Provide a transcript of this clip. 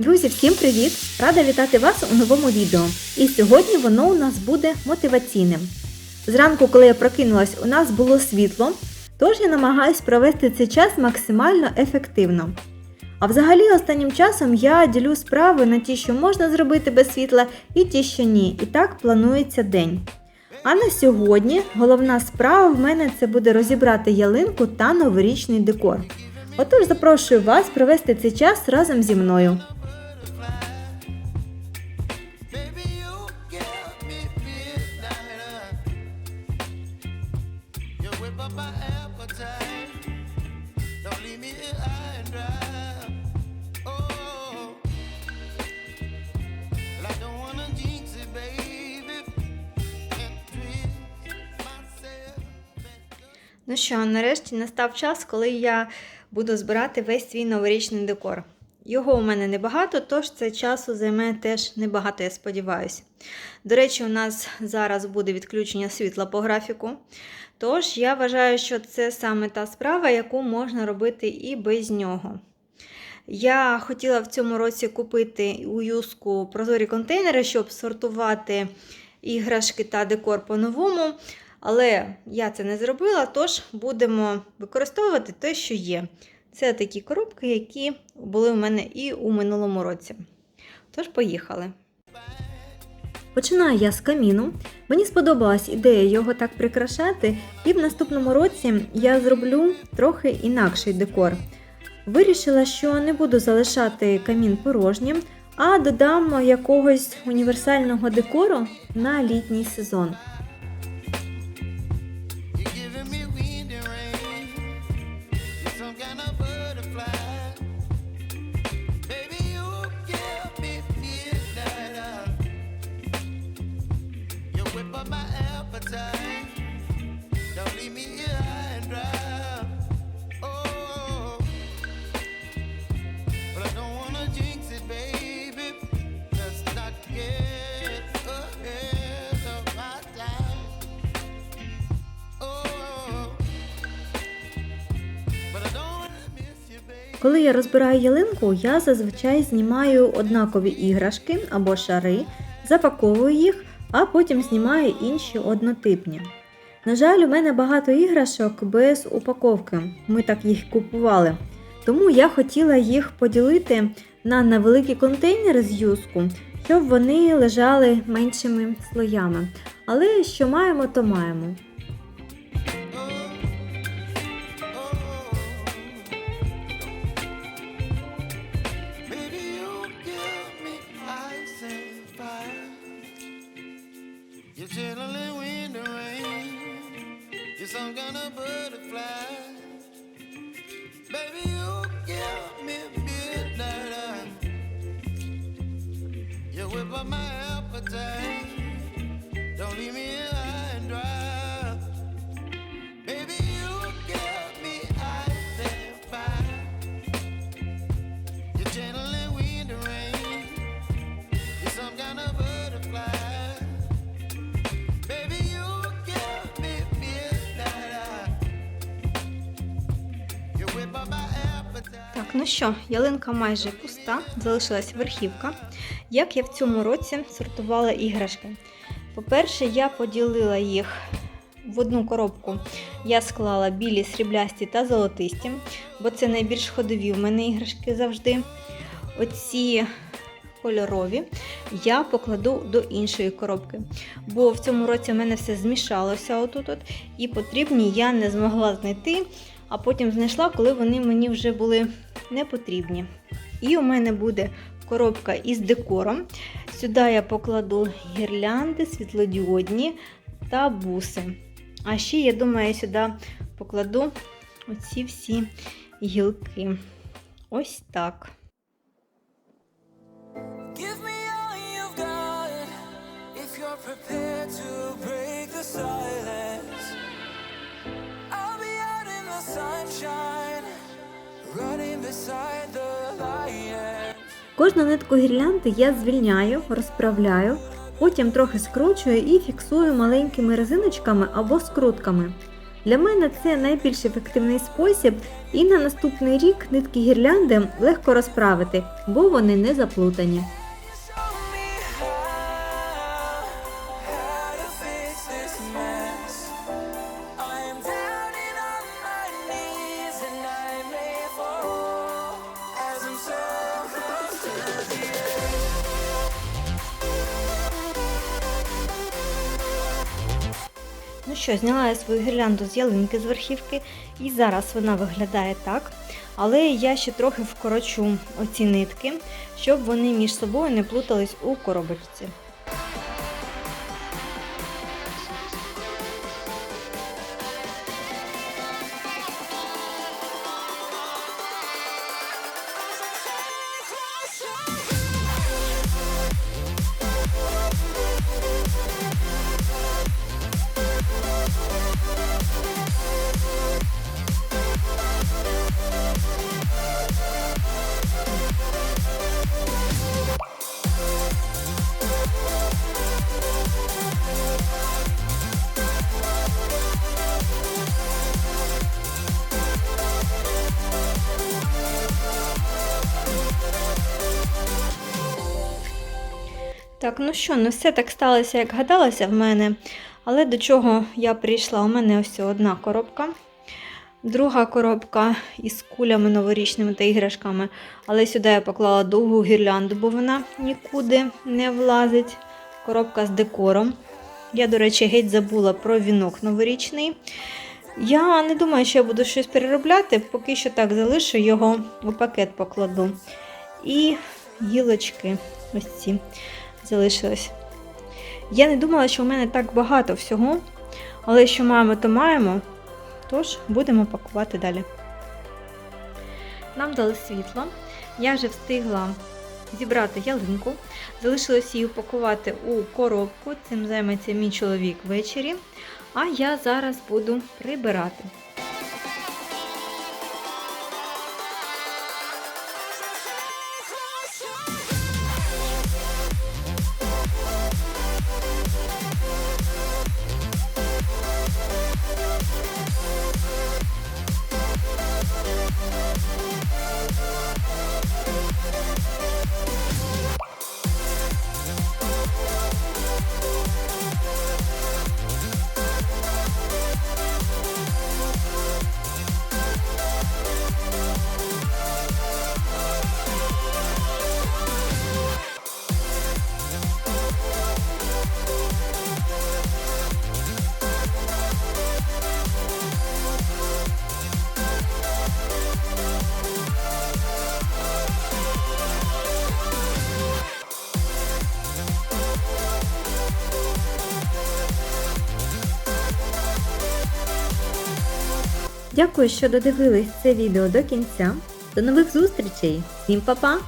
Друзі, всім привіт! Рада вітати вас у новому відео. І сьогодні воно у нас буде мотиваційним. Зранку, коли я прокинулась, у нас було світло, тож я намагаюсь провести цей час максимально ефективно. А взагалі останнім часом я ділю справи на ті, що можна зробити без світла, і ті, що ні. І так планується день. А на сьогодні головна справа в мене це буде розібрати ялинку та новорічний декор. Отож запрошую вас провести цей час разом зі мною. Ну що, нарешті настав час, коли я буду збирати весь свій новорічний декор. Його у мене небагато, тож це часу займе теж небагато, я сподіваюся. До речі, у нас зараз буде відключення світла по графіку. Тож я вважаю, що це саме та справа, яку можна робити і без нього. Я хотіла в цьому році купити у юску прозорі контейнери, щоб сортувати іграшки та декор по-новому. Але я це не зробила, тож будемо використовувати те, що є. Це такі коробки, які були у мене і у минулому році. Тож, поїхали. Починаю я з каміну. Мені сподобалась ідея його так прикрашати, і в наступному році я зроблю трохи інакший декор. Вирішила, що не буду залишати камін порожнім, а додам якогось універсального декору на літній сезон. Коли я розбираю ялинку, я зазвичай знімаю однакові іграшки або шари, запаковую їх, а потім знімаю інші однотипні. На жаль, у мене багато іграшок без упаковки. Ми так їх купували. Тому я хотіла їх поділити на невеликі контейнери з юску, щоб вони лежали меншими слоями. Але що маємо, то маємо. Some kind of butterfly. Baby, you give me midnight. You whip up my appetite. Don't leave me ну що, ялинка майже пуста, залишилась верхівка. Як я в цьому році сортувала іграшки? По-перше, я поділила їх в одну коробку. Я склала білі, сріблясті та золотисті, бо це найбільш ходові в мене іграшки завжди. Оці кольорові я покладу до іншої коробки. Бо в цьому році в мене все змішалося отут, -от, і потрібні я не змогла знайти, а потім знайшла, коли вони мені вже були не потрібні. І у мене буде коробка із декором. Сюди я покладу гірлянди, світлодіодні та буси. А ще, я думаю, сюди покладу оці всі гілки. Ось так. Prepared to break the silence. Кожну нитку гірлянди я звільняю, розправляю, потім трохи скручую і фіксую маленькими резиночками або скрутками. Для мене це найбільш ефективний спосіб, і на наступний рік нитки гірлянди легко розправити, бо вони не заплутані. Що, зняла я свою гірлянду з ялинки з верхівки, і зараз вона виглядає так. Але я ще трохи вкорочу оці нитки, щоб вони між собою не плутались у коробочці. Так, ну що, не все так сталося, як гадалося в мене. Але до чого я прийшла? У мене ось одна коробка. Друга коробка із кулями новорічними та іграшками. Але сюди я поклала довгу гірлянду, бо вона нікуди не влазить. Коробка з декором. Я, до речі, геть забула про вінок новорічний. Я не думаю, що я буду щось переробляти, поки що так залишу його у пакет покладу. І гілочки ось ці залишились. Я не думала, що в мене так багато всього, але що маємо, то маємо. Тож будемо пакувати далі. Нам дали світло. Я вже встигла зібрати ялинку. Залишилось її упакувати у коробку. Цим займеться мій чоловік ввечері. А я зараз буду прибирати. Дякую, що додивились це відео до кінця. До нових зустрічей! Всім па-па!